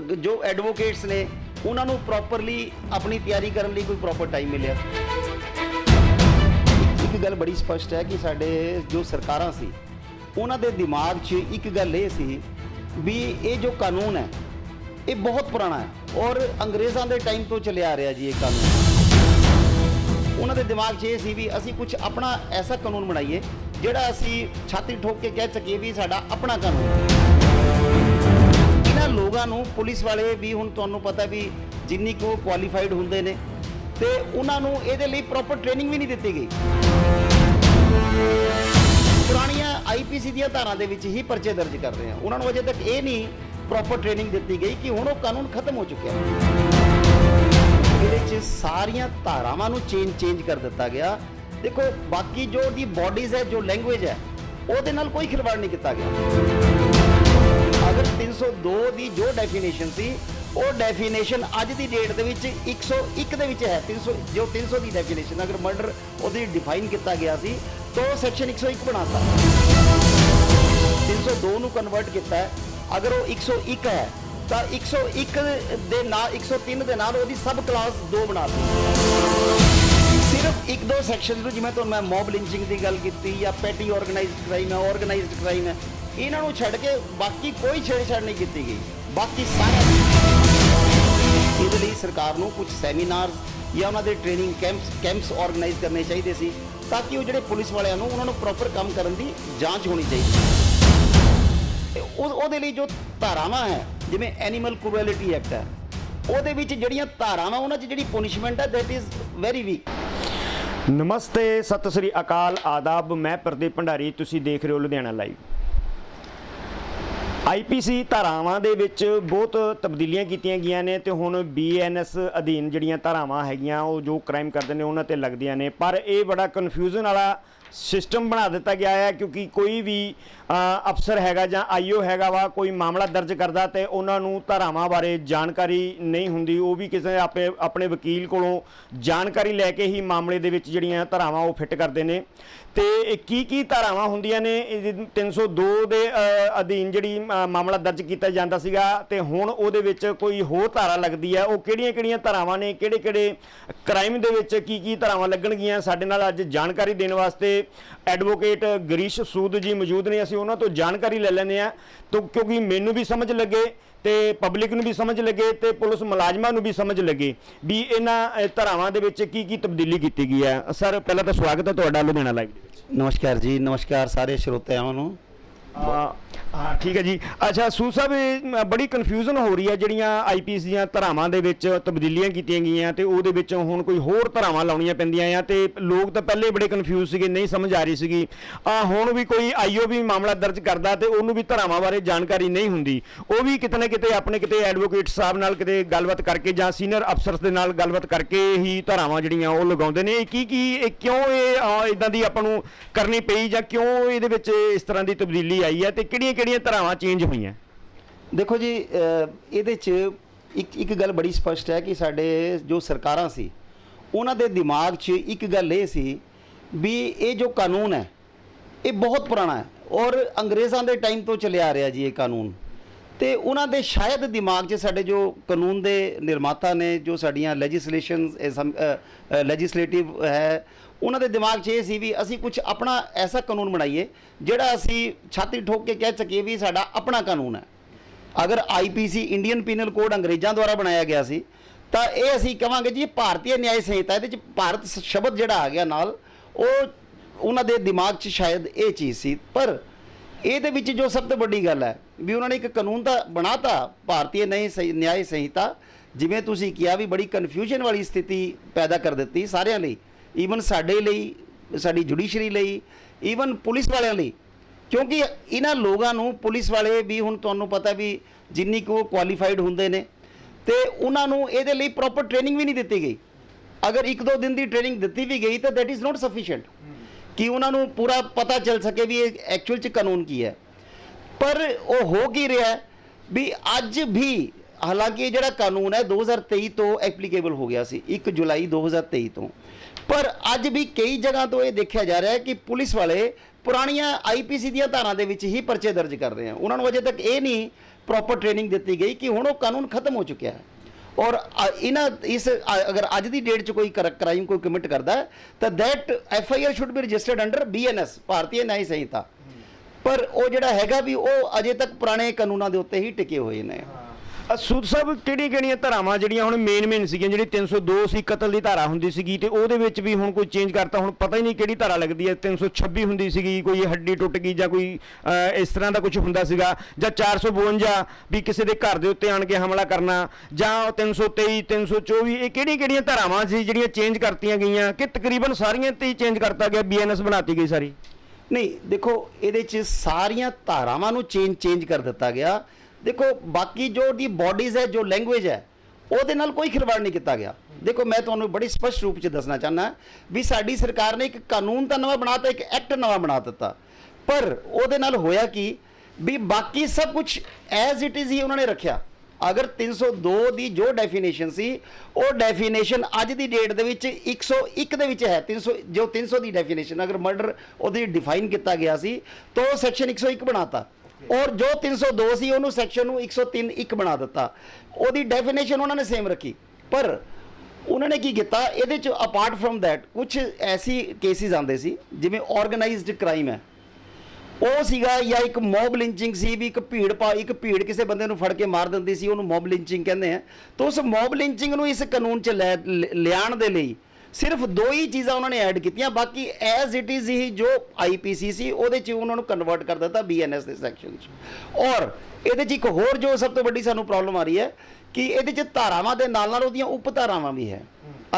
ਜੋ ਐਡਵੋਕੇਟਸ ਨੇ, ਉਹਨਾਂ ਨੂੰ ਪ੍ਰੋਪਰਲੀ ਆਪਣੀ ਤਿਆਰੀ ਕਰਨ ਲਈ ਕੋਈ ਪ੍ਰੋਪਰ ਟਾਈਮ ਮਿਲਿਆ। ਇੱਕ ਗੱਲ ਬੜੀ ਸਪਸ਼ਟ ਹੈ ਕਿ ਸਾਡੇ ਜੋ ਸਰਕਾਰਾਂ ਸੀ, ਉਹਨਾਂ ਦੇ ਦਿਮਾਗ 'ਚ ਇੱਕ ਗੱਲ ਇਹ ਸੀ ਵੀ ਇਹ ਜੋ ਕਾਨੂੰਨ ਹੈ, ਇਹ ਬਹੁਤ ਪੁਰਾਣਾ ਹੈ ਔਰ ਅੰਗਰੇਜ਼ਾਂ ਦੇ ਟਾਈਮ ਤੋਂ ਚੱਲਿਆ ਆ ਰਿਹਾ ਜੀ ਇਹ ਕਾਨੂੰਨ। ਉਹਨਾਂ ਦੇ ਦਿਮਾਗ 'ਚ ਇਹ ਸੀ ਵੀ ਅਸੀਂ ਕੁਝ ਆਪਣਾ ਐਸਾ ਕਾਨੂੰਨ ਬਣਾਈਏ, ਜਿਹੜਾ ਅਸੀਂ ਛਾਤੀ ਠੋਕ ਕੇ ਕਹਿ ਸਕੀਏ ਵੀ ਸਾਡਾ ਆਪਣਾ ਕਾਨੂੰਨ। ਇਹਨਾਂ ਲੋਕਾਂ ਨੂੰ ਪੁਲਿਸ ਵਾਲੇ ਵੀ ਹੁਣ ਤੁਹਾਨੂੰ ਪਤਾ ਵੀ ਜਿੰਨੀ ਕੋ ਕੁਆਲੀਫਾਈਡ ਹੁੰਦੇ ਨੇ ਤੇ ਉਹਨਾਂ ਨੂੰ ਇਹਦੇ ਲਈ ਪ੍ਰੋਪਰ ਟ੍ਰੇਨਿੰਗ ਵੀ ਨਹੀਂ ਦਿੱਤੀ ਗਈ। ਪੁਰਾਣੀਆਂ ਆਈਪੀਸੀ ਦੀਆਂ ਧਾਰਾਂ ਦੇ ਵਿੱਚ ਹੀ ਪਰਚੇ ਦਰਜ ਕਰ ਰਹੇ ਆ ਉਹਨਾਂ ਨੂੰ ਅਜੇ ਤੱਕ ਇਹ ਨਹੀਂ ਪ੍ਰੋਪਰ ਟ੍ਰੇਨਿੰਗ ਦਿੱਤੀ ਗਈ ਕਿ ਹੁਣ ਉਹ ਕਾਨੂੰਨ ਖਤਮ ਹੋ ਚੁੱਕਿਆ ਇਹਦੇ 'ਚ ਸਾਰੀਆਂ ਧਾਰਾਵਾਂ ਨੂੰ ਚੇਂਜ ਚੇਂਜ ਕਰ ਦਿੱਤਾ ਗਿਆ। ਦੇਖੋ, ਬਾਕੀ ਜੋ ਦੀ ਬਾਡੀਜ਼ ਹੈ, ਜੋ ਲੈਂਗੁਏਜ ਹੈ, ਉਹਦੇ ਨਾਲ ਕੋਈ ਖਿਲਵਾੜ ਨਹੀਂ ਕੀਤਾ ਗਿਆ। ਅਗਰ 302 ਦੀ ਜੋ ਡੈਫੀਨੇਸ਼ਨ ਸੀ, ਉਹ ਡੈਫੀਨੇਸ਼ਨ ਅੱਜ ਦੀ ਡੇਟ ਦੇ ਵਿੱਚ 101 ਦੇ ਵਿੱਚ ਹੈ। 300 ਜੋ 300 ਦੀ ਡੈਫੀਨੇਸ਼ਨ ਅਗਰ ਮਰਡਰ ਉਹਦੀ ਡਿਫਾਈਨ ਕੀਤਾ ਗਿਆ ਸੀ, ਤਾਂ ਉਹ ਸੈਕਸ਼ਨ 101 ਬਣਾਤਾ। 302 ਨੂੰ ਕਨਵਰਟ ਕੀਤਾ ਹੈ। ਅਗਰ ਉਹ 101 ਹੈ, ਤਾਂ 101 ਦੇ ਨਾਲ 103 ਦੇ ਨਾਲ ਉਹਦੀ ਸਬ ਕਲਾਸ 2 ਬਣਾਤੀ। ਸਿਰਫ ਇੱਕ ਦੋ ਸੈਕਸ਼ਨ ਨੂੰ, ਜਿਵੇਂ ਤੁਹਾਨੂੰ ਮੈਂ ਮੌਬ ਲਿੰਚਿੰਗ ਦੀ ਗੱਲ ਕੀਤੀ ਜਾਂ ਪੈਟੀ ਆਰਗੇਨਾਈਜ਼ਡ ਕ੍ਰਾਈਮ ਹੈ ਆਰਗੇਨਾਈਜ਼ਡ ਕ੍ਰਾਈਮ ਹੈ ਇਹਨਾਂ ਨੂੰ ਛੱਡ ਕੇ ਬਾਕੀ ਕੋਈ ਛੇੜਛਾੜ ਨਹੀਂ ਕੀਤੀ ਗਈ। ਬਾਕੀ ਸਾਰਾ ਇਹਦੇ ਲਈ ਸਰਕਾਰ ਨੂੰ ਕੁਝ ਸੈਮੀਨਾਰ ਜਾਂ ਉਹਨਾਂ ਦੇ ਟ੍ਰੇਨਿੰਗ ਕੈਂਪਸ ਕੈਂਪਸ ਆਰਗੇਨਾਈਜ਼ ਕਰਨੇ ਚਾਹੀਦੇ ਸੀ ਤਾਂ ਕਿ ਉਹ ਜਿਹੜੇ ਪੁਲਿਸ ਵਾਲਿਆਂ ਨੂੰ ਉਹਨਾਂ ਨੂੰ ਪ੍ਰੋਪਰ ਕੰਮ ਕਰਨ ਦੀ ਜਾਂਚ ਹੋਣੀ ਚਾਹੀਦੀ ਉਹਦੇ ਲਈ ਜੋ ਧਾਰਾਵਾਂ ਹੈ, ਜਿਵੇਂ ਐਨੀਮਲ ਕ੍ਰੂਐਲਿਟੀ ਐਕਟ ਹੈ, ਉਹਦੇ ਵਿੱਚ ਜਿਹੜੀਆਂ ਧਾਰਾਵਾਂ, ਉਹਨਾਂ 'ਚ ਜਿਹੜੀ ਪੁਨਿਸ਼ਮੈਂਟ ਹੈ ਦੈਟ ਇਜ਼ ਵੈਰੀ ਵੀਕ ਨਮਸਤੇ, ਸਤਿ ਸ੍ਰੀ ਅਕਾਲ, ਆਦਾਬ, ਮੈਂ ਪ੍ਰਦੀਪ ਭੰਡਾਰੀ, ਤੁਸੀਂ ਦੇਖ ਰਹੇ ਹੋ ਲੁਧਿਆਣਾ ਲਾਈਵ ਆਈਪੀਸੀ ਧਾਰਾਵਾਂ ਦੇ ਵਿੱਚ ਬਹੁਤ ਤਬਦੀਲੀਆਂ ਕੀਤੀਆਂ ਗਈਆਂ ਨੇ ਤੇ ਹੁਣ ਬੀਐਨਐਸ ਅਧੀਨ ਜਿਹੜੀਆਂ ਧਾਰਾਵਾਂ ਹੈਗੀਆਂ, ਉਹ ਜੋ ਕ੍ਰਾਈਮ ਕਰਦੇ ਨੇ, ਉਹਨਾਂ ਤੇ ਲੱਗਦੀਆਂ ਨੇ। ਪਰ ਇਹ ਬੜਾ ਕਨਫਿਊਜ਼ਨ ਵਾਲਾ ਸਿਸਟਮ ਬਣਾ ਦਿੱਤਾ ਗਿਆ ਹੈ ਕਿਉਂਕਿ ਕੋਈ ਵੀ ਅਫਸਰ ਹੈਗਾ ਜਾਂ ਆਈਓ ਹੈਗਾ ਵਾ, ਕੋਈ ਮਾਮਲਾ ਦਰਜ ਕਰਦਾ ਤੇ ਉਹਨਾਂ ਨੂੰ ਧਾਰਾਵਾਂ ਬਾਰੇ ਜਾਣਕਾਰੀ ਨਹੀਂ ਹੁੰਦੀ। ਉਹ ਵੀ ਕਿਸੇ ਆਪੇ, ਆਪਣੇ ਵਕੀਲ ਕੋਲੋਂ ਜਾਣਕਾਰੀ ਲੈ ਕੇ ਹੀ ਮਾਮਲੇ ਦੇ ਵਿੱਚ ਜਿਹੜੀਆਂ ਧਾਰਾਵਾਂ ਉਹ ਫਿੱਟ ਕਰਦੇ ਨੇ। ਤੇ ਕੀ ਕੀ ਧਾਰਾਵਾਂ ਹੁੰਦੀਆਂ ਨੇ? ਇਹ 302 ਦੇ ਅਧੀਨ ਜਿਹੜੀ ਮਾਮਲਾ ਦਰਜ ਕੀਤਾ ਜਾਂਦਾ ਸੀਗਾ ਤੇ ਹੁਣ ਉਹਦੇ ਵਿੱਚ ਕੋਈ ਹੋਰ ਧਾਰਾ ਲੱਗਦੀ ਹੈ। ਉਹ ਕਿਹੜੀਆਂ ਕਿਹੜੀਆਂ ਧਾਰਾਵਾਂ ਨੇ? ਕਿਹੜੇ ਕਿਹੜੇ ਕ੍ਰਾਈਮ ਦੇ ਵਿੱਚ ਕੀ ਕੀ ਧਾਰਾਵਾਂ ਲੱਗਣਗੀਆਂ? ਸਾਡੇ ਨਾਲ ਅੱਜ ਜਾਣਕਾਰੀ ਦੇਣ ਵਾਸਤੇ ਐਡਵੋਕੇਟ ਗਰੀਸ਼ ਸੂਦ ਜੀ ਮੌਜੂਦ ਨੇ ਅਸੀਂ ਉਹਨਾਂ ਤੋਂ ਜਾਣਕਾਰੀ ਲੈ ਲੈਂਦੇ ਆ ਤਾਂ ਕਿਉਂਕਿ ਮੈਨੂੰ ਵੀ ਸਮਝ ਲੱਗੇ ਤੇ ਪਬਲਿਕ ਨੂੰ ਵੀ ਸਮਝ ਲੱਗੇ ਤੇ ਪੁਲਿਸ ਮੁਲਾਜ਼ਮਾਂ ਨੂੰ ਵੀ ਸਮਝ ਲੱਗੇ ਵੀ ਇਹਨਾਂ ਅ, ਧਾਰਾਵਾਂ ਦੇ ਵਿੱਚ ਕੀ ਕੀ ਤਬਦੀਲੀ ਕੀਤੀ ਗਈ ਹੈ। ਸਰ ਪਹਿਲਾਂ ਤਾਂ ਸਵਾਗਤ ਹੈ ਤੁਹਾਡਾ ਲੁਧਿਆਣਾ ਲਾਈਵ ਦੇ ਵਿੱਚ। ਨਮਸਕਾਰ ਜੀ ਨਮਸਕਾਰ ਸਾਰੇ ਸਰੋਤਿਆਂ ਨੂੰ। ਹਾਂ ਠੀਕ ਹੈ ਜੀ। ਅੱਛਾ ਸੂ ਸਾਹਿਬ, ਇਹ ਬੜੀ ਕਨਫਿਊਜ਼ਨ ਹੋ ਰਹੀ ਹੈ ਜਿਹੜੀਆਂ ਆਈਪੀਐਸ ਦੀਆਂ ਧਾਰਾਵਾਂ ਦੇ ਵਿੱਚ ਤਬਦੀਲੀਆਂ ਕੀਤੀਆਂ ਗਈਆਂ ਤੇ ਉਹਦੇ ਵਿੱਚ ਹੁਣ ਕੋਈ ਹੋਰ ਧਾਰਾਵਾਂ ਲਾਉਣੀਆਂ ਪੈਂਦੀਆਂ ਆ ਤੇ ਲੋਕ ਤਾਂ ਪਹਿਲੇ ਬੜੇ ਕਨਫਿਊਜ਼ ਸੀਗੇ, ਨਹੀਂ ਸਮਝ ਆ ਰਹੀ ਸੀਗੀ। ਆ, ਹੁਣ ਵੀ ਕੋਈ ਆਈਓ ਵੀ ਮਾਮਲਾ ਦਰਜ ਕਰਦਾ ਤੇ ਉਹਨੂੰ ਵੀ ਧਾਰਾਵਾਂ ਬਾਰੇ ਜਾਣਕਾਰੀ ਨਹੀਂ ਹੁੰਦੀ। ਉਹ ਵੀ ਕਿਤੇ ਨਾ ਕਿਤੇ ਆਪਣੇ ਕਿਤੇ ਐਡਵੋਕੇਟ ਸਾਹਿਬ ਨਾਲ ਕਿਤੇ ਗੱਲਬਾਤ ਕਰਕੇ ਜਾਂ ਸੀਨੀਅਰ ਅਫਸਰਸ ਦੇ ਨਾਲ ਗੱਲਬਾਤ ਕਰਕੇ ਹੀ ਧਾਰਾਵਾਂ ਜਿਹੜੀਆਂ ਉਹ ਲਗਾਉਂਦੇ ਨੇ। ਕੀ ਕੀ, ਇਹ ਕਿਉਂ ਇਹ ਇਦਾਂ ਦੀ ਆਪਾਂ ਨੂੰ ਕਰਨੀ ਪਈ ਜਾਂ ਕਿਉਂ ਇਹਦੇ ਵਿੱਚ ਇਸ ਤਰ੍ਹਾਂ ਦੀ ਤਬਦੀਲੀ ਆਈ ਹੈ ਤੇ ਕਿਹੜੀਆਂ ਕਿਹੜੀਆਂ ਧਾਰਾਵਾਂ ਚੇਂਜ ਹੋਈਆਂ? ਦੇਖੋ ਜੀ ਇਹਦੇ 'ਚ ਇੱਕ ਇੱਕ ਗੱਲ ਬੜੀ ਸਪਸ਼ਟ ਹੈ ਕਿ ਸਾਡੇ ਜੋ ਸਰਕਾਰਾਂ ਸੀ, ਉਹਨਾਂ ਦੇ ਦਿਮਾਗ 'ਚ ਇੱਕ ਗੱਲ ਇਹ ਸੀ ਵੀ ਇਹ ਜੋ ਕਾਨੂੰਨ ਹੈ, ਇਹ ਬਹੁਤ ਪੁਰਾਣਾ ਹੈ ਔਰ ਅੰਗਰੇਜ਼ਾਂ ਦੇ ਟਾਈਮ ਤੋਂ ਚੱਲਿਆ ਆ ਰਿਹਾ ਜੀ ਇਹ ਕਾਨੂੰਨ। ਤੇ ਉਹਨਾਂ ਦੇ ਸ਼ਾਇਦ ਦਿਮਾਗ 'ਚ ਸਾਡੇ ਜੋ ਕਾਨੂੰਨ ਦੇ ਨਿਰਮਾਤਾ ਨੇ, ਜੋ ਸਾਡੀਆਂ ਲੈਜਿਸਲੇਸ਼ਨਸ ਲੈਜਿਸਲੇਟਿਵ ਹੈ, ਉਹਨਾਂ ਦੇ ਦਿਮਾਗ 'ਚ ਇਹ ਸੀ ਵੀ ਅਸੀਂ ਕੁਝ ਆਪਣਾ ਐਸਾ ਕਾਨੂੰਨ ਬਣਾਈਏ ਜਿਹੜਾ ਅਸੀਂ ਛਾਤੀ ਠੋਕ ਕੇ ਕਹਿ ਸਕੀਏ ਵੀ ਸਾਡਾ ਆਪਣਾ ਕਾਨੂੰਨ ਹੈ। ਅਗਰ ਆਈਪੀਸੀ ਇੰਡੀਅਨ ਪੀਨਲ ਕੋਡ ਅੰਗਰੇਜ਼ਾਂ ਦੁਆਰਾ ਬਣਾਇਆ ਗਿਆ ਸੀ, ਤਾਂ ਇਹ ਅਸੀਂ ਕਵਾਂਗੇ ਜੀ ਇਹ ਭਾਰਤੀ ਨਿਆਇ ਸੰਹਿਤਾ, ਇਹਦੇ ਚ ਭਾਰਤ ਸ਼ਬਦ ਜਿਹੜਾ ਆ ਗਿਆ ਨਾਲ, ਉਹ ਉਹਨਾਂ ਦੇ ਦਿਮਾਗ 'ਚ ਸ਼ਾਇਦ ਇਹ ਚੀਜ਼ ਸੀ, ਪਰ ਇਹਦੇ ਵਿੱਚ ਜੋ ਸਭ ਤੋਂ ਵੱਡੀ ਗੱਲ ਹੈ ਵੀ ਉਹਨਾਂ ਨੇ ਇੱਕ ਕਾਨੂੰਨ ਤਾਂ ਬਣਾਤਾ, ਭਾਰਤੀ ਨਿਆਇ ਸੰ- ਨਿਆਇ ਸੰਹਿਤਾ, ਜਿਵੇਂ ਤੁਸੀਂ ਕਿਹਾ ਵੀ ਬੜੀ ਕਨਫਿਊਜ਼ਨ ਵਾਲੀ ਸਥਿਤੀ ਪੈਦਾ ਕਰ ਦਿੱਤੀ ਸਾਰਿਆਂ ਲਈ ਈਵਨ ਸਾਡੇ ਲਈ, ਸਾਡੀ ਜੁਡੀਸ਼ਰੀ ਲਈ ਈਵਨ ਪੁਲਿਸ ਵਾਲਿਆਂ ਲਈ। ਕਿਉਂਕਿ ਇਹਨਾਂ ਲੋਕਾਂ ਨੂੰ ਪੁਲਿਸ ਵਾਲੇ ਵੀ ਹੁਣ ਤੁਹਾਨੂੰ ਪਤਾ ਵੀ ਜਿੰਨੀ ਕੁ ਕੁਆਲੀਫਾਈਡ ਹੁੰਦੇ ਨੇ, ਤੇ ਉਹਨਾਂ ਨੂੰ ਇਹਦੇ ਲਈ ਪ੍ਰੋਪਰ ਟ੍ਰੇਨਿੰਗ ਵੀ ਨਹੀਂ ਦਿੱਤੀ ਗਈ। ਅਗਰ ਇੱਕ ਦੋ ਦਿਨ ਦੀ ਟ੍ਰੇਨਿੰਗ ਦਿੱਤੀ ਵੀ ਗਈ, ਤਾਂ ਦੈਟ ਇਜ਼ ਨਾਟ ਸਫੀਸ਼ੀਐਂਟ ਕਿ ਉਹਨਾਂ ਨੂੰ ਪੂਰਾ ਪਤਾ ਚੱਲ ਸਕੇ ਵੀ ਇਹ ਐਕਚੁਅਲ ਚ ਕਾਨੂੰਨ ਕੀ ਹੈ। ਪਰ ਉਹ ਹੋ ਕੀ ਰਿਹਾ ਵੀ ਅੱਜ ਵੀ ਹਾਲਾਂਕਿ ਇਹ ਜਿਹੜਾ ਕਾਨੂੰਨ ਹੈ 2023 ਤੋਂ ਐਪਲੀਕੇਬਲ ਹੋ ਗਿਆ ਸੀ 1 ਜੁਲਾਈ 2023 ਤੋਂ। ਪਰ ਅੱਜ ਵੀ ਕਈ ਜਗ੍ਹਾ ਤੋਂ ਇਹ ਦੇਖਿਆ ਜਾ ਰਿਹਾ ਹੈ ਕਿ ਪੁਲਿਸ ਵਾਲੇ ਪੁਰਾਣੀਆਂ ਆਈਪੀਸੀ ਦੀਆਂ ਧਾਰਾਂ ਦੇ ਵਿੱਚ ਹੀ ਪਰਚੇ ਦਰਜ ਕਰ ਰਹੇ ਆ। ਉਹਨਾਂ ਨੂੰ ਅਜੇ ਤੱਕ ਇਹ ਨਹੀਂ ਪ੍ਰੋਪਰ ਟ੍ਰੇਨਿੰਗ ਦਿੱਤੀ ਗਈ ਕਿ ਹੁਣ ਉਹ ਕਾਨੂੰਨ ਖਤਮ ਹੋ ਚੁੱਕਿਆ ਹੈ। ਔਰ ਇਹਨਾਂ, ਇਸ ਅਗਰ ਅੱਜ ਦੀ ਡੇਟ 'ਚ ਕੋਈ ਕ੍ਰਾਈਮ ਕੋਈ ਕਮਿਟ ਕਰਦਾ ਤਾਂ that F I R should be registered under BNS Bharatiya Nyaya Sanhita ਪਰ ਉਹ ਜਿਹੜਾ ਹੈਗਾ ਵੀ ਉਹ ਅਜੇ ਤੱਕ ਪੁਰਾਣੇ ਕਾਨੂੰਨਾਂ ਦੇ ਉੱਤੇ ਹੀ ਟਿਕੇ ਹੋਏ ਨੇ। ਸੂਦ ਸਾਹਿਬ, ਕਿਹੜੀਆਂ ਕਿਹੜੀਆਂ ਧਾਰਾਵਾਂ ਜਿਹੜੀਆਂ ਹੁਣ ਮੇਨ ਮੇਨ ਸੀਗੀਆਂ, ਜਿਹੜੀ 302 ਸੀ ਕਤਲ ਦੀ ਧਾਰਾ ਹੁੰਦੀ ਸੀਗੀ ਤੇ ਉਹਦੇ ਵਿੱਚ ਵੀ ਹੁਣ ਕੋਈ ਚੇਂਜ ਕਰਤਾ, ਹੁਣ ਪਤਾ ਹੀ ਨਹੀਂ ਕਿਹੜੀ ਧਾਰਾ ਲੱਗਦੀ ਹੈ। 326 ਹੁੰਦੀ ਸੀਗੀ, ਕੋਈ ਹੱਡੀ ਟੁੱਟ ਗਈ ਜਾਂ ਕੋਈ ਇਸ ਤਰ੍ਹਾਂ ਦਾ ਕੁਝ ਹੁੰਦਾ ਸੀਗਾ, ਜਾਂ 452 ਵੀ ਕਿਸੇ ਦੇ ਘਰ ਦੇ ਉੱਤੇ ਆਣ ਕੇ ਹਮਲਾ ਕਰਨਾ, ਜਾਂ ਉਹ 323 324 ਇਹ ਕਿਹੜੀਆਂ ਕਿਹੜੀਆਂ ਧਾਰਾਵਾਂ ਸੀ ਜਿਹੜੀਆਂ ਚੇਂਜ ਕਰਤੀਆਂ ਗਈਆਂ, ਕਿ ਤਕਰੀਬਨ ਸਾਰੀਆਂ ਤੇ ਹੀ ਚੇਂਜ ਕਰਤਾ ਗਿਆ ਬੀਐਨਐਸ ਬਣਾਤੀ ਗਈ ਸਾਰੀ? ਨਹੀਂ, ਦੇਖੋ, ਇਹਦੇ 'ਚ ਸਾਰੀਆਂ ਧਾਰਾਵਾਂ ਨੂੰ ਚੇਂਜ ਚੇਂਜ ਕਰ ਦਿੱਤਾ ਗਿਆ। ਦੇਖੋ, ਬਾਕੀ ਜੋ ਦੀ ਬਾਡੀਜ਼ ਹੈ, ਜੋ ਲੈਂਗੁਏਜ ਹੈ, ਉਹਦੇ ਨਾਲ ਕੋਈ ਖਿਲਵਾੜ ਨਹੀਂ ਕੀਤਾ ਗਿਆ। ਦੇਖੋ, ਮੈਂ ਤੁਹਾਨੂੰ ਬੜੀ ਸਪਸ਼ਟ ਰੂਪ 'ਚ ਦੱਸਣਾ ਚਾਹੁੰਦਾ ਵੀ ਸਾਡੀ ਸਰਕਾਰ ਨੇ ਇੱਕ ਕਾਨੂੰਨ ਤਾਂ ਨਵਾਂ ਬਣਾਤਾ ਇੱਕ ਐਕਟ ਨਵਾਂ ਬਣਾ ਦਿੱਤਾ। ਪਰ ਉਹਦੇ ਨਾਲ ਹੋਇਆ ਕੀ ਵੀ ਬਾਕੀ ਸਭ ਕੁਝ ਐਜ਼ ਇਟ ਇਜ਼ ਹੀ ਉਹਨਾਂ ਨੇ ਰੱਖਿਆ। ਅਗਰ 302 ਦੀ ਜੋ ਡੈਫੀਨੇਸ਼ਨ ਸੀ, ਉਹ ਡੈਫੀਨੇਸ਼ਨ ਅੱਜ ਦੀ ਡੇਟ ਦੇ ਵਿੱਚ 101 ਦੇ ਵਿੱਚ ਹੈ। 300 ਜੋ 300 ਦੀ ਡੈਫੀਨੇਸ਼ਨ ਅਗਰ ਮਰਡਰ ਉਹਦੀ ਡਿਫਾਈਨ ਕੀਤਾ ਗਿਆ ਸੀ, ਤਾਂ ਉਹ ਸੈਕਸ਼ਨ 101 ਬਣਾਤਾ। ਔਰ ਜੋ 302 ਸੀ ਉਹਨੂੰ ਸੈਕਸ਼ਨ ਨੂੰ 103 ਇੱਕ ਬਣਾ ਦਿੱਤਾ। ਉਹਦੀ ਡੈਫੀਨੇਸ਼ਨ ਉਹਨਾਂ ਨੇ ਸੇਮ ਰੱਖੀ। ਪਰ ਉਹਨਾਂ ਨੇ ਕੀ ਕੀਤਾ, ਇਹਦੇ ਚ ਅਪਾਰਟ ਫਰਮ ਥੈਟ ਕੁਝ ਐਸੀ ਕੇਸਿਸ ਆਉਂਦੇ ਸੀ, ਜਿਵੇਂ ਆਰਗੇਨਾਈਜ਼ਡ ਕ੍ਰਾਈਮ ਹੈ। ਉਹ ਸੀਗਾ ਜਾਂ ਇੱਕ ਮੌਬ ਲਿੰਚਿੰਗ ਸੀ, ਵੀ ਇੱਕ ਭੀੜ ਪਾ ਇੱਕ ਭੀੜ ਕਿਸੇ ਬੰਦੇ ਨੂੰ ਫੜ ਕੇ ਮਾਰ ਦਿੰਦੀ ਸੀ, ਉਹਨੂੰ ਮੌਬ ਲਿੰਚਿੰਗ ਕਹਿੰਦੇ ਆ। ਤਾਂ ਉਸ ਮੌਬ ਲਿੰਚਿੰਗ ਨੂੰ ਇਸ ਕਾਨੂੰਨ 'ਚ ਲੈ- ਲ- ਲਿਆਉਣ ਦੇ ਲਈ ਸਿਰਫ ਦੋ ਹੀ ਚੀਜ਼ਾਂ ਉਹਨਾਂ ਨੇ ਐਡ ਕੀਤੀਆਂ ਬਾਕੀ ਐਜ਼ ਇਟ ਇਜ਼ ਹੀ ਜੋ ਆਈਪੀਸੀ ਸੀ ਉਹਦੇ 'ਚ ਉਹਨਾਂ ਨੂੰ ਕਨਵਰਟ ਕਰ ਦਿੱਤਾ ਬੀਐਨਐਸ ਦੇ ਸੈਕਸ਼ਨ 'ਚ। ਔਰ ਇਹਦੇ 'ਚ ਇੱਕ ਹੋਰ ਜੋ ਸਭ ਤੋਂ ਵੱਡੀ ਸਾਨੂੰ ਪ੍ਰੋਬਲਮ ਆ ਰਹੀ ਹੈ ਕਿ ਇਹਦੇ 'ਚ ਧਾਰਾਵਾਂ ਦੇ ਨਾਲ ਨਾਲ ਉਹਦੀਆਂ ਉਪ ਧਾਰਾਵਾਂ ਵੀ ਹੈ।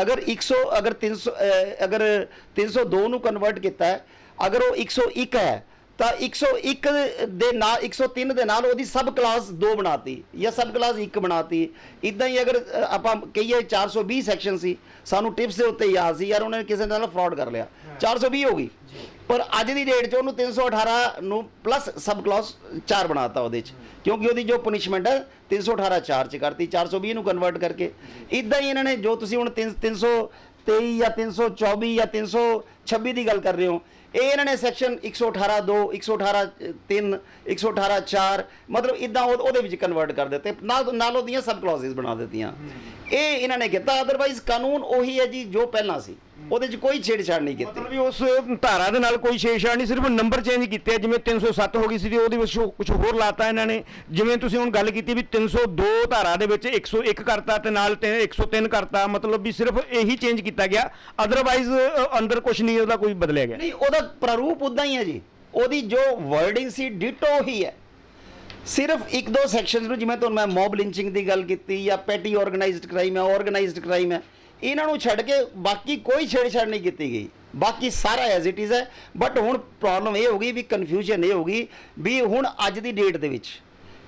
ਅਗਰ 100 ਅਗਰ 300 ਅਹ, ਅਗਰ 302 ਨੂੰ ਕਨਵਰਟ ਕੀਤਾ ਹੈ ਅਗਰ ਉਹ 101 ਹੈ ਤਾਂ 101 ਦੇ ਨਾਲ 103 ਦੇ ਨਾਲ ਉਹਦੀ ਸਬ ਕਲਾਸ 2 ਬਣਾਤੀ ਜਾਂ ਸਬ ਕਲਾਸ 1 ਬਣਾਤੀ। ਇਦਾਂ ਹੀ ਅਗਰ ਆਪਾਂ ਕਹੀਏ 420 ਸੈਕਸ਼ਨ ਸੀ ਸਾਨੂੰ ਟਿਪਸ ਦੇ ਉੱਤੇ ਯਾਦ ਸੀ ਯਾਰ ਉਹਨੇ ਕਿਸੇ ਨਾਲ ਫਰਾਡ ਕਰ ਲਿਆ। 420 ਹੋ ਗਈ। ਪਰ ਅੱਜ ਦੀ ਡੇਟ 'ਚ ਉਹਨੂੰ 318 ਨੂੰ ਪਲੱਸ ਸਬ ਕਲਾਸ 4 ਬਣਾਤਾ ਉਹਦੇ 'ਚ। ਕਿਉਂਕਿ ਉਹਦੀ ਜੋ ਪਨਿਸ਼ਮੈਂਟ ਹੈ 318 4 ਚ ਕਰਤੀ 420 ਨੂੰ ਕਨਵਰਟ ਕਰਕੇ। ਇਦਾਂ ਹੀ ਇਹਨਾਂ ਨੇ ਜੋ ਤੁਸੀਂ ਹੁਣ 3 323 ਜਾਂ 324 ਜਾਂ 326 ਦੀ ਗੱਲ ਕਰ ਰਹੇ ਹੋ ਇਹ ਇਹਨਾਂ ਨੇ ਸੈਕਸ਼ਨ 118 2 118 3 118 4 ਮਤਲਬ ਇਦਾਂ ਉਹਦੇ ਵਿੱਚ ਕਨਵਰਟ ਕਰ ਦਿੱਤੇ। ਨਾਲ ਨਾਲ ਉਹਦੀਆਂ ਸਬ ਕਲਾਸਿਸ ਬਣਾ ਦਿੱਤੀਆਂ। ਇਹ ਇਹਨਾਂ ਨੇ ਕੀਤਾ ਅਦਰਵਾਈਜ਼ ਕਾਨੂੰਨ ਉਹੀ ਹੈ ਜੀ ਜੋ ਪਹਿਲਾਂ ਸੀ। ਉਹਦੇ 'ਚ ਕੋਈ ਛੇੜਛਾੜ ਨਹੀਂ ਕੀਤੀ। ਮਤਲਬ ਵੀ ਉਸ ਧਾਰਾ ਦੇ ਨਾਲ ਕੋਈ ਛੇੜਛਾੜ ਨਹੀਂ ਸਿਰਫ ਨੰਬਰ ਚੇਂਜ ਕੀਤੇ ਆ ਜਿਵੇਂ 307 ਹੋ ਗਈ ਸੀ ਤੇ ਉਹਦੇ ਵਿੱਚ ਕੁਝ ਹੋਰ ਲਾਤਾ ਇਹਨਾਂ ਨੇ। ਜਿਵੇਂ ਤੁਸੀਂ ਹੁਣ ਗੱਲ ਕੀਤੀ ਵੀ 302 ਧਾਰਾ ਦੇ ਵਿੱਚ 101 ਕਰਤਾ ਤੇ ਨਾਲ ਤੇ 103 ਕਰਤਾ ਮਤਲਬ ਵੀ ਸਿਰਫ ਇਹੀ ਚੇਂਜ ਕੀਤਾ ਗਿਆ। ਅਦਰਵਾਈਜ਼ ਅੰਦਰ ਕੁਝ ਨਹੀਂ ਉਹਦਾ ਕੋਈ ਬਦਲਿਆ ਗਿਆ। ਨਹੀਂ ਉਹਦਾ ਪ੍ਰਰੂਪ ਉਦਾਂ ਹੀ ਹੈ ਜੀ। ਉਹਦੀ ਜੋ ਵਰਡਿੰਗ ਸੀ ਡਿਟੋ ਹੀ ਹੈ। ਸਿਰਫ ਇੱਕ ਦੋ ਸੈਕਸ਼ਨਸ ਨੂੰ ਜਿਵੇਂ ਤੁਹਾਨੂੰ ਮੈਂ ਮੌਬ ਲਿੰਚਿੰਗ ਦੀ ਗੱਲ ਕੀਤੀ ਜਾਂ ਪੈਟੀ ਆਰਗੇਨਾਈਜ਼ਡ ਕ੍ਰਾਈਮ ਹੈ ਆਰਗੇਨਾਈਜ਼ਡ ਕ੍ਰਾਈਮ ਹੈ ਇਹਨਾਂ ਨੂੰ ਛੱਡ ਕੇ ਬਾਕੀ ਕੋਈ ਛੇੜਛਾੜ ਨਹੀਂ ਕੀਤੀ ਗਈ। ਬਾਕੀ ਸਾਰਾ ਐਜ਼ ਇਟ ਇਜ਼ ਹੈ। ਬਟ ਹੁਣ ਪ੍ਰੋਬਲਮ ਇਹ ਹੋ ਗਈ ਵੀ ਕਨਫਿਊਜ਼ਨ ਇਹ ਹੋ ਗਈ ਵੀ ਹੁਣ ਅੱਜ ਦੀ ਡੇਟ ਦੇ ਵਿੱਚ।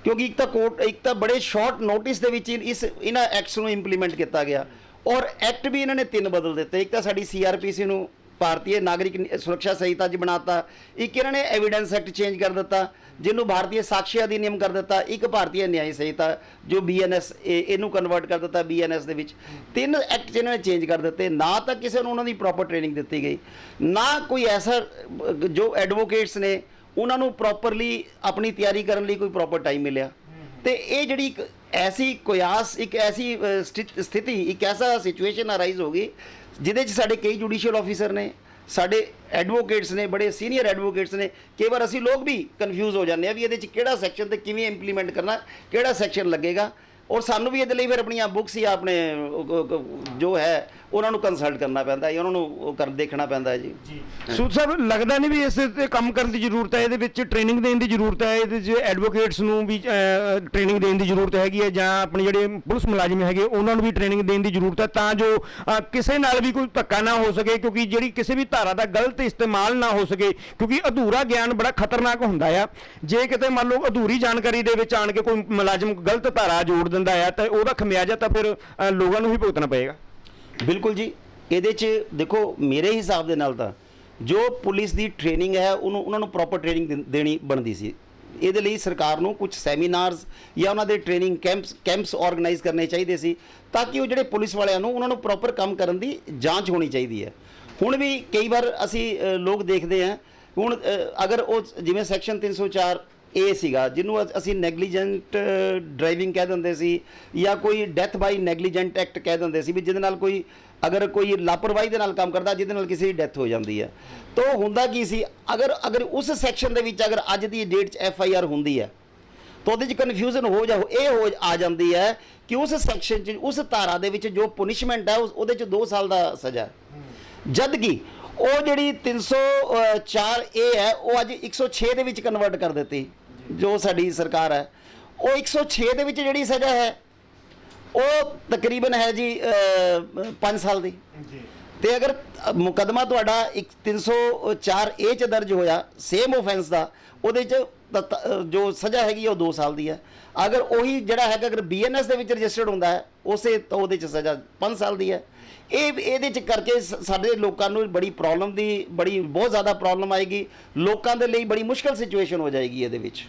ਕਿਉਂਕਿ ਇੱਕ ਤਾਂ ਕੋਰਟ ਇੱਕ ਤਾਂ ਬੜੇ ਸ਼ਾਰਟ ਨੋਟਿਸ ਦੇ ਵਿੱਚ ਇਸ ਇਹਨਾਂ ਐਕਟਸ ਨੂੰ ਇੰਪਲੀਮੈਂਟ ਕੀਤਾ ਗਿਆ। ਔਰ ਐਕਟ ਵੀ ਇਹਨਾਂ ਨੇ ਤਿੰਨ ਬਦਲ ਦਿੱਤੇ। ਇੱਕ ਤਾਂ ਸਾਡੀ ਸੀਆਰਪੀਸੀ ਨੂੰ ਭਾਰਤੀ ਨਾਗਰਿਕ ਸੁਰੱਖਿਆ ਸੰਹਿਤਾ 'ਚ ਬਣਾਤਾ। ਇੱਕ ਇਹਨਾਂ ਨੇ ਐਵੀਡੈਂਸ ਐਕਟ ਚੇਂਜ ਕਰ ਦਿੱਤਾ। ਜਿਹਨੂੰ ਭਾਰਤੀ ਸਾਕਸ਼ੀ ਅਧਿਨਿਯਮ ਕਰ ਦਿੱਤਾ, ਇੱਕ ਭਾਰਤੀ ਨਿਆਂ ਸੰਹਿਤਾ ਜੋ ਬੀਐਨਐਸ ਇਹਨੂੰ ਕਨਵਰਟ ਕਰ ਦਿੱਤਾ ਬੀਐਨਐਸ ਦੇ ਵਿੱਚ। ਤਿੰਨ ਐਕਟ ਜਿਹਨਾਂ ਨੇ ਚੇਂਜ ਕਰ ਦਿੱਤੇ, ਨਾ ਤਾਂ ਕਿਸੇ ਨੂੰ ਉਹਨਾਂ ਦੀ ਪ੍ਰੋਪਰ ਟ੍ਰੇਨਿੰਗ ਦਿੱਤੀ ਗਈ, ਨਾ ਕੋਈ ਐਸਾ, ਜੋ ਐਡਵੋਕੇਟਸ ਨੇ, ਉਹਨਾਂ ਨੂੰ ਪ੍ਰੋਪਰਲੀ ਆਪਣੀ ਤਿਆਰੀ ਕਰਨ ਲਈ ਕੋਈ ਪ੍ਰੋਪਰ ਟਾਈਮ ਮਿਲਿਆ। ਤੇ ਇਹ ਜਿਹੜੀ ਇੱਕ ਐਸੀ ਕੋਯਾਸ ਇੱਕ ਐਸੀ ਸਥਿ- ਸਥਿਤੀ, ਇੱਕ ਐਸਾ ਸਿਚੁਏਸ਼ਨ ਅਰਾਈਜ਼ ਹੋ ਗਈ, ਜਿਹਦੇ 'ਚ ਸਾਡੇ ਕਈ ਜੁਡੀਸ਼ੀਅਲ ਆਫੀਸਰ ਨੇ ਸਾਡੇ ਐਡਵੋਕੇਟਸ ਨੇ, ਬੜੇ ਸੀਨੀਅਰ ਐਡਵੋਕੇਟਸ ਨੇ, ਕਈ ਵਾਰ ਅਸੀਂ ਲੋਕ ਵੀ ਕਨਫਿਊਜ਼ ਹੋ ਜਾਂਦੇ ਆ ਵੀ ਇਹਦੇ 'ਚ ਕਿਹੜਾ ਸੈਕਸ਼ਨ ਤੇ ਕਿਵੇਂ ਇੰਪਲੀਮੈਂਟ ਕਰਨਾ, ਕਿਹੜਾ ਸੈਕਸ਼ਨ ਲੱਗੇਗਾ। ਔਰ ਸਾਨੂੰ ਵੀ ਇਹਦੇ ਲਈ ਫਿਰ ਆਪਣੀਆਂ ਬੁੱਕਸ ਜਾਂ ਆਪਣੇ ਜੋ ਹੈ ਉਹਨਾਂ ਨੂੰ ਕੰਸਲਟ ਕਰਨਾ ਪੈਂਦਾ ਹੈ ਉਹਨਾਂ ਨੂੰ ਉਹ ਕਰ ਦੇਖਣਾ ਪੈਂਦਾ ਹੈ ਜੀ। ਸੂਦ ਸਾਹਿਬ ਲੱਗਦਾ ਨਹੀਂ ਵੀ ਇਸ ਤੇ ਕੰਮ ਕਰਨ ਦੀ ਜ਼ਰੂਰਤ ਹੈ ਇਹਦੇ ਵਿੱਚ ਟ੍ਰੇਨਿੰਗ ਦੇਣ ਦੀ ਜ਼ਰੂਰਤ ਹੈ ਇਹਦੇ 'ਚ ਐਡਵੋਕੇਟਸ ਨੂੰ ਵੀ ਟ੍ਰੇਨਿੰਗ ਦੇਣ ਦੀ ਜ਼ਰੂਰਤ ਹੈਗੀ ਹੈ ਜਾਂ ਆਪਣੇ ਜਿਹੜੇ ਪੁਲਿਸ ਮੁਲਾਜ਼ਮ ਹੈਗੇ ਉਹਨਾਂ ਨੂੰ ਵੀ ਟ੍ਰੇਨਿੰਗ ਦੇਣ ਦੀ ਜ਼ਰੂਰਤ ਹੈ ਤਾਂ ਜੋ ਕਿਸੇ ਨਾਲ ਵੀ ਕੋਈ ਧੱਕਾ ਨਾ ਹੋ ਸਕੇ ਕਿਉਂਕਿ ਜਿਹੜੀ ਕਿਸੇ ਵੀ ਧਾਰਾ ਦਾ ਗਲਤ ਇਸਤੇਮਾਲ ਨਾ ਹੋ ਸਕੇ ਕਿਉਂਕਿ ਅਧੂਰਾ ਗਿਆਨ ਬੜਾ ਖਤਰਨਾਕ ਹੁੰਦਾ ਆ। ਜੇ ਕਿਤੇ ਮੰਨ ਲਓ ਅਧੂਰੀ ਜਾਣਕਾਰੀ ਦੇ ਵਿੱਚ ਆਣ ਕੇ ਕੋਈ ਮੁਲਾਜ਼ਮ ਗਲਤ ਧਾਰਾ ਜੋੜ ਦਿੰਦਾ ਆ ਤਾਂ ਉਹਦਾ ਖਮਿਆਜਾ ਤਾਂ ਫਿਰ ਅ, ਲੋਕਾਂ ਨੂੰ ਹੀ ਭੁਗਤਣਾ ਪਏਗਾ। ਬਿਲਕੁਲ ਜੀ। ਇਹਦੇ 'ਚ ਦੇਖੋ ਮੇਰੇ ਹਿਸਾਬ ਦੇ ਨਾਲ ਤਾਂ ਜੋ ਪੁਲਿਸ ਦੀ ਟ੍ਰੇਨਿੰਗ ਹੈ ਉਹਨੂੰ ਉਹਨਾਂ ਨੂੰ ਪ੍ਰੋਪਰ ਟ੍ਰੇਨਿੰਗ ਦੇਣੀ ਬਣਦੀ ਸੀ। ਇਹਦੇ ਲਈ ਸਰਕਾਰ ਨੂੰ ਕੁਝ ਸੈਮੀਨਾਰਸ ਜਾਂ ਉਹਨਾਂ ਦੇ ਟ੍ਰੇਨਿੰਗ ਕੈਂਪਸ ਕੈਂਪਸ ਆਰਗੇਨਾਈਜ਼ ਕਰਨੇ ਚਾਹੀਦੇ ਸੀ ਤਾਂ ਕਿ ਉਹ ਜਿਹੜੇ ਪੁਲਿਸ ਵਾਲਿਆਂ ਨੂੰ ਉਹਨਾਂ ਨੂੰ ਪ੍ਰੋਪਰ ਕੰਮ ਕਰਨ ਦੀ ਜਾਂਚ ਹੋਣੀ ਚਾਹੀਦੀ ਹੈ। ਹੁਣ ਵੀ ਕਈ ਵਾਰ ਅਸੀਂ ਅ, ਲੋਕ ਦੇਖਦੇ ਹਾਂ ਹੁਣ ਅ, ਅਗਰ ਉਹ ਜਿਵੇਂ ਸੈਕਸ਼ਨ 304 ਇਹ ਸੀਗਾ, ਜਿਹਨੂੰ ਅਸੀਂ ਨੈਗਲੀਜੈਂਟ ਡਰਾਈਵਿੰਗ ਕਹਿ ਦਿੰਦੇ ਸੀ, ਜਾਂ ਕੋਈ ਡੈਥ ਬਾਈ ਨੈਗਲੀਜੈਂਟ ਐਕਟ ਕਹਿ ਦਿੰਦੇ ਸੀ ਵੀ ਜਿਹਦੇ ਨਾਲ ਕੋਈ, ਅਗਰ ਕੋਈ ਲਾਪਰਵਾਹੀ ਦੇ ਨਾਲ ਕੰਮ ਕਰਦਾ, ਜਿਹਦੇ ਨਾਲ ਕਿਸੇ ਦੀ ਡੈਥ ਹੋ ਜਾਂਦੀ ਹੈ। ਤਾਂ ਉਹ ਹੁੰਦਾ ਕੀ ਸੀ, ਅਗਰ ਅਗਰ ਉਸ ਸੈਕਸ਼ਨ ਦੇ ਵਿੱਚ ਅਗਰ ਅੱਜ ਦੀ ਡੇਟ 'ਚ ਐਫ ਆਈ ਆਰ ਹੁੰਦੀ ਹੈ, ਤਾਂ ਉਹਦੇ 'ਚ ਕਨਫਿਊਜ਼ਨ ਹੋ ਜਾ, ਇਹ ਹੋ ਆ ਜਾਂਦੀ ਹੈ ਕਿ ਉਸ ਸੈਕਸ਼ਨ 'ਚ, ਉਸ ਧਾਰਾ ਦੇ ਵਿੱਚ ਜੋ ਪੁਨਿਸ਼ਮੈਂਟ ਹੈ, ਉਸ- ਉਹਦੇ 'ਚ 2 ਸਾਲ ਦਾ ਸਜ਼ਾ ਹੈ। ਜਦ ਕਿ ਉਹ ਜਿਹੜੀ 304 ਏ ਹੈ, ਉਹ ਅੱਜ 106 ਦੇ ਵਿੱਚ ਕਨਵਰਟ ਕਰ ਦਿੱਤੀ। ਜੋ ਸਾਡੀ ਸਰਕਾਰ ਹੈ ਉਹ 106 ਦੇ ਵਿੱਚ ਜਿਹੜੀ ਸਜ਼ਾ ਹੈ ਉਹ ਤਕਰੀਬਨ ਹੈ ਜੀ 5 ਸਾਲ ਦੀ। ਤੇ ਅਗਰ ਮੁਕੱਦਮਾ ਤੁਹਾਡਾ ਇੱਕ 304 ਏ ਚ ਦਰਜ ਹੋਇਆ ਸੇਮ ਆਫੈਂਸ ਦਾ ਉਹਦੇ ਚ ਤ- ਜੋ ਸਜ਼ਾ ਹੈਗੀ ਉਹ 2 ਸਾਲ ਦੀ ਹੈ ਅਗਰ ਉਹੀ ਜਿਹੜਾ ਹੈਗਾ, ਅਗਰ ਬੀਐਨਐਸ ਦੇ ਵਿੱਚ ਰਜਿਸਟਰਡ ਹੁੰਦਾ ਹੈ, ਉਸੇ ਤਾਂ ਉਹਦੇ ਚ ਸਜ਼ਾ 5 ਸਾਲ ਦੀ ਹੈ ਇਹ ਇਹਦੇ ਚ ਕਰਕੇ ਸ- ਸਾਡੇ ਲੋਕਾਂ ਨੂੰ ਬੜੀ ਪ੍ਰੋਬਲਮ ਦੀ, ਬੜੀ, ਬਹੁਤ ਜ਼ਿਆਦਾ ਪ੍ਰੋਬਲਮ ਆਏਗੀ। ਲੋਕਾਂ ਦੇ ਲਈ ਬੜੀ ਮੁਸ਼ਕਲ ਸਿਚੁਏਸ਼ਨ ਹੋ ਜਾਏਗੀ ਇਹਦੇ ਵਿੱਚ।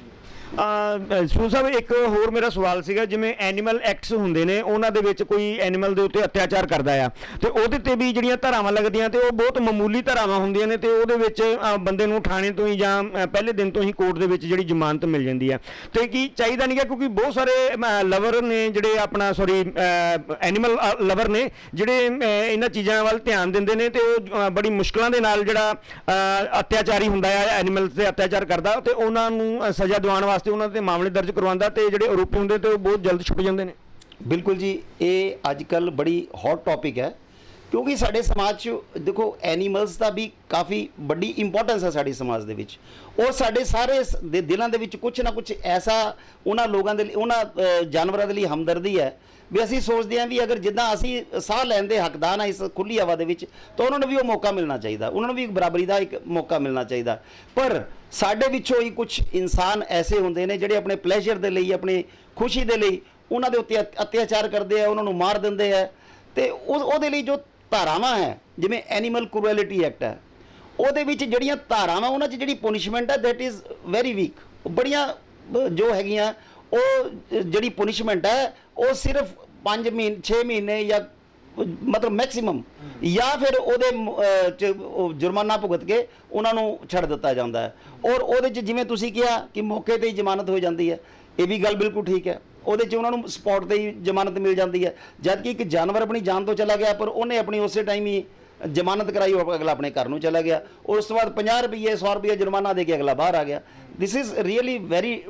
ਸੂ ਸਾਹਿਬ ਇੱਕ ਹੋਰ ਮੇਰਾ ਸਵਾਲ ਸੀਗਾ ਜਿਵੇਂ ਐਨੀਮਲ ਐਕਟਸ ਹੁੰਦੇ ਨੇ ਉਹਨਾਂ ਦੇ ਵਿੱਚ ਕੋਈ ਐਨੀਮਲ ਦੇ ਉੱਤੇ ਅਤਿਆਚਾਰ ਕਰਦਾ ਆ। ਤੇ ਉਹਦੇ ਤੇ ਵੀ ਜਿਹੜੀਆਂ ਧਾਰਾਵਾਂ ਲੱਗਦੀਆਂ ਤੇ ਉਹ ਬਹੁਤ ਮਾਮੂਲੀ ਧਾਰਾਵਾਂ ਹੁੰਦੀਆਂ ਨੇ ਤੇ ਉਹਦੇ ਵਿੱਚ ਬੰਦੇ ਨੂੰ ਥਾਣੇ ਤੋਂ ਹੀ ਜਾਂ ਪਹਿਲੇ ਦਿਨ ਤੋਂ ਹੀ ਕੋਰਟ ਦੇ ਵਿੱਚ ਜਿਹੜੀ ਜ਼ਮਾਨਤ ਮਿਲ ਜਾਂਦੀ ਹੈ ਤੇ ਕੀ ਚਾਹੀਦਾ ਨਹੀਂਗਾ ਕਿਉਂਕਿ ਬਹੁਤ ਸਾਰੇ ਲਵਰ ਨੇ ਜਿਹੜੇ ਆਪਣਾ ਸੌਰੀ ਐਨੀਮਲ ਲਵਰ ਨੇ ਜਿਹੜੇ ਇਹਨਾਂ ਚੀਜ਼ਾਂ ਵੱਲ ਧਿਆਨ ਦਿੰਦੇ ਨੇ ਤੇ ਉਹ ਬੜੀ ਮੁਸ਼ਕਲਾਂ ਦੇ ਨਾਲ ਜਿਹੜਾ ਅ, ਅਤਿਆਚਾਰੀ ਹੁੰਦਾ ਆ ਐਨੀਮਲ ਤੇ ਅਤਿਆਚਾਰ ਕਰਦਾ ਤੇ ਉਹਨਾਂ ਨੂੰ ਸਜ਼ਾ ਦਿਵਾਉਣ ਵਾਸਤੇ ਉਹਨਾਂ ਦੇ ਮਾਮਲੇ ਦਰਜ ਕਰਵਾਉਂਦਾ ਤੇ ਜਿਹੜੇ ਆਰੋਪੀ ਹੁੰਦੇ ਤੇ ਉਹ ਬਹੁਤ ਜਲਦ ਛੁਪ ਜਾਂਦੇ ਨੇ। ਬਿਲਕੁਲ ਜੀ, ਇਹ ਅੱਜ ਕੱਲ ਬੜੀ ਹੌਟ ਟੌਪਿਕ ਹੈ। ਕਿਉਂਕਿ ਸਾਡੇ ਸਮਾਜ 'ਚ, ਦੇਖੋ ਐਨੀਮਲਸ ਦਾ ਵੀ ਕਾਫੀ ਵੱਡੀ ਇੰਪੋਰਟੈਂਸ ਹੈ ਸਾਡੇ ਸਮਾਜ ਦੇ ਵਿੱਚ। ਉਹ ਸਾਡੇ ਸਾਰੇ ਸ- ਦੇ ਦਿਲਾਂ ਦੇ ਵਿੱਚ ਕੁਝ ਨਾ ਕੁਝ ਐਸਾ ਉਹਨਾਂ ਲੋਕਾਂ ਦੇ ਲਈ, ਉਹਨਾਂ ਜਾਨਵਰਾਂ ਦੇ ਲਈ ਹਮਦਰਦੀ ਹੈ ਵੀ ਅਸੀਂ ਸੋਚਦੇ ਹਾਂ ਵੀ ਅਗਰ ਜਿੱਦਾਂ ਅਸੀਂ ਸਾਹ ਲੈਣ ਦੇ ਹੱਕਦਾਰ ਹਾਂ ਇਸ ਖੁੱਲੀ ਹਵਾ ਦੇ ਵਿੱਚ, ਤਾਂ ਉਹਨਾਂ ਨੂੰ ਵੀ ਉਹ ਮੌਕਾ ਮਿਲਣਾ ਚਾਹੀਦਾ। ਉਹਨਾਂ ਨੂੰ ਵੀ ਇੱਕ ਬਰਾਬਰੀ ਦਾ ਇੱਕ ਮੌਕਾ ਮਿਲਣਾ ਚਾਹੀਦਾ। ਪਰ ਸਾਡੇ ਵਿੱਚੋਂ ਹੀ ਕੁਝ ਇਨਸਾਨ ਐਸੇ ਹੁੰਦੇ ਨੇ ਜਿਹੜੇ ਆਪਣੇ ਪਲੇਜ਼ਰ ਦੇ ਲਈ, ਆਪਣੇ ਖੁਸ਼ੀ ਦੇ ਲਈ ਉਹਨਾਂ ਦੇ ਉੱਤੇ ਅਤ- ਅਤਿਆਚਾਰ ਕਰਦੇ ਆ, ਉਹਨਾਂ ਨੂੰ ਮਾਰ ਦਿੰਦੇ ਆ। ਤੇ ਉਹ, ਉਹਦੇ ਲਈ ਜੋ ਧਾਰਾਵਾਂ ਹੈ, ਜਿਵੇਂ ਐਨੀਮਲ ਕ੍ਰੂਐਲਿਟੀ ਐਕਟ ਹੈ। ਉਹਦੇ ਵਿੱਚ ਜਿਹੜੀਆਂ ਧਾਰਾਵਾਂ, ਉਹਨਾਂ 'ਚ ਜਿਹੜੀ ਪੁਨਿਸ਼ਮੈਂਟ ਹੈ, that ਇਜ਼ ਵੈਰੀ ਵੀਕ ਬੜੀਆਂ ਜੋ ਹੈਗੀਆਂ, ਉਹ ਜਿਹੜੀ ਪੁਨਿਸ਼ਮੈਂਟ ਹੈ, ਉਹ ਸਿਰਫ 5 ਮਹੀਨੇ 6 ਮਹੀਨੇ ਜਾਂ, ਮਤਲਬ ਮੈਕਸਿਮਮ ਜਾਂ ਫਿਰ ਉਹਦੇ ਜੁਰਮਾਨਾ ਭੁਗਤ ਕੇ ਉਹਨਾਂ ਨੂੰ ਛੱਡ ਦਿੱਤਾ ਜਾਂਦਾ ਹੈ। ਔਰ ਉਹਦੇ 'ਚ ਜਿਵੇਂ ਤੁਸੀਂ ਕਿਹਾ ਕਿ ਮੌਕੇ ਤੇ ਹੀ ਜ਼ਮਾਨਤ ਹੋ ਜਾਂਦੀ ਹੈ, ਇਹ ਵੀ ਗੱਲ ਬਿਲਕੁਲ ਠੀਕ ਹੈ। ਉਹਦੇ 'ਚ ਉਹਨਾਂ ਨੂੰ ਸਪੌਟ ਤੇ ਹੀ ਜ਼ਮਾਨਤ ਮਿਲ ਜਾਂਦੀ ਹੈ। ਜਦ ਕਿ ਇੱਕ ਜਾਨਵਰ ਆਪਣੀ ਜਾਨ ਤੋਂ ਚਲਾ ਗਿਆ, ਪਰ ਉਹਨੇ ਆਪਣੀ ਉਸੇ ਟਾਈਮ ਹੀ ਜ਼ਮਾਨਤ ਕਰਾਈ, ਉਹ ਅਗਲਾ ਆਪਣੇ ਘਰ ਨੂੰ ਚਲਾ ਗਿਆ। ਉਸ ਤੋਂ ਬਾਅਦ 50 ਰੁਪਏ 100 ਰੁਪਏ ਜੁਰਮਾਨਾ ਦੇ ਕੇ ਅਗਲਾ ਬਾਹਰ ਆ ਗਿਆ। This is really very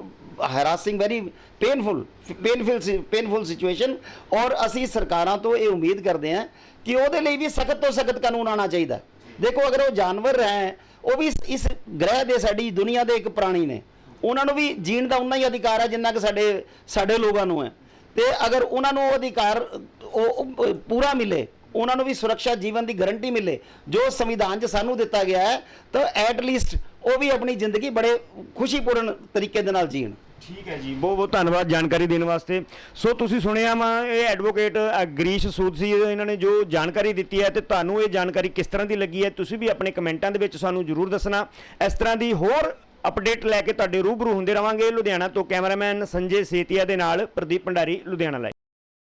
harassing very painful painful painful situation ਔਰ ਅਸੀਂ ਸਰਕਾਰਾਂ ਤੋਂ ਇਹ ਉਮੀਦ ਕਰਦੇ ਹਾਂ ਕਿ ਉਹਦੇ ਲਈ ਵੀ ਸਖਤ ਤੋਂ ਸਖਤ ਕਾਨੂੰਨ ਆਉਣਾ ਚਾਹੀਦਾ। ਦੇਖੋ, ਅਗਰ ਉਹ ਜਾਨਵਰ ਹੈ, ਉਹ ਵੀ ਇਸ- ਇਸ ਗ੍ਰਹਿ ਦੇ ਸਾਡੀ ਦੁਨੀਆ ਦੇ ਇੱਕ ਪ੍ਰਾਣੀ ਨੇ। ਉਹਨਾਂ ਨੂੰ ਵੀ ਜੀਣ ਦਾ ਉਨਾ ਹੀ ਅਧਿਕਾਰ ਹੈ ਜਿੰਨਾ ਕਿ ਸਾਡੇ ਸਾਡੇ ਲੋਕਾਂ ਨੂੰ ਹੈ। ਤੇ ਅਗਰ ਉਹਨਾਂ ਨੂੰ ਉਹ ਅਧਿਕਾਰ ਉਹ ਪੂਰਾ ਮਿਲੇ ਉਹਨਾਂ ਨੂੰ ਵੀ ਸੁਰੱਖਿਆ ਜੀਵਨ ਦੀ ਗਾਰੰਟੀ ਮਿਲੇ ਜੋ ਸੰਵਿਧਾਨ 'ਚ ਸਾਨੂੰ ਦਿੱਤਾ ਗਿਆ ਹੈ ਤਾਂ ਐਟ ਲੀਸਟ ਉਹ ਵੀ ਆਪਣੀ ਜ਼ਿੰਦਗੀ ਬੜੇ ਖੁਸ਼ੀਪੂਰਨ ਤਰੀਕੇ ਦੇ ਨਾਲ ਜੀਣ। ਠੀਕ ਹੈ ਜੀ ਬਹੁਤ ਬਹੁਤ ਧੰਨਵਾਦ ਜਾਣਕਾਰੀ ਦੇਣ ਵਾਸਤੇ। ਸੋ ਤੁਸੀਂ ਸੁਣਿਆ ਵਾ ਇਹ ਐਡਵੋਕੇਟ ਅ, ਗਰੀਸ਼ ਸੂਦ ਸੀ ਇਹਨਾਂ ਨੇ ਜੋ ਜਾਣਕਾਰੀ ਦਿੱਤੀ ਹੈ ਤੇ ਤੁਹਾਨੂੰ ਇਹ ਜਾਣਕਾਰੀ ਕਿਸ ਤਰ੍ਹਾਂ ਦੀ ਲੱਗੀ ਹੈ ਤੁਸੀਂ ਵੀ ਆਪਣੇ ਕਮੈਂਟਾਂ ਦੇ ਵਿੱਚ ਸਾਨੂੰ ਜਰੂਰ ਦੱਸਣਾ। ਇਸ ਤਰ੍ਹਾਂ ਦੀ ਹੋਰ ਅਪਡੇਟ ਲੈ ਕੇ ਤੁਹਾਡੇ ਰੂਬਰੂ ਹੁੰਦੇ ਰਵਾਂਗੇ ਲੁਧਿਆਣਾ ਤੋਂ ਕੈਮਰਾਮੈਨ ਸੰਜੇ ਸੇਤੀਆ ਦੇ ਨਾਲ ਪ੍ਰਦੀਪ ਭੰਡਾਰੀ ਲੁਧਿਆਣਾ ਲਾਈਵ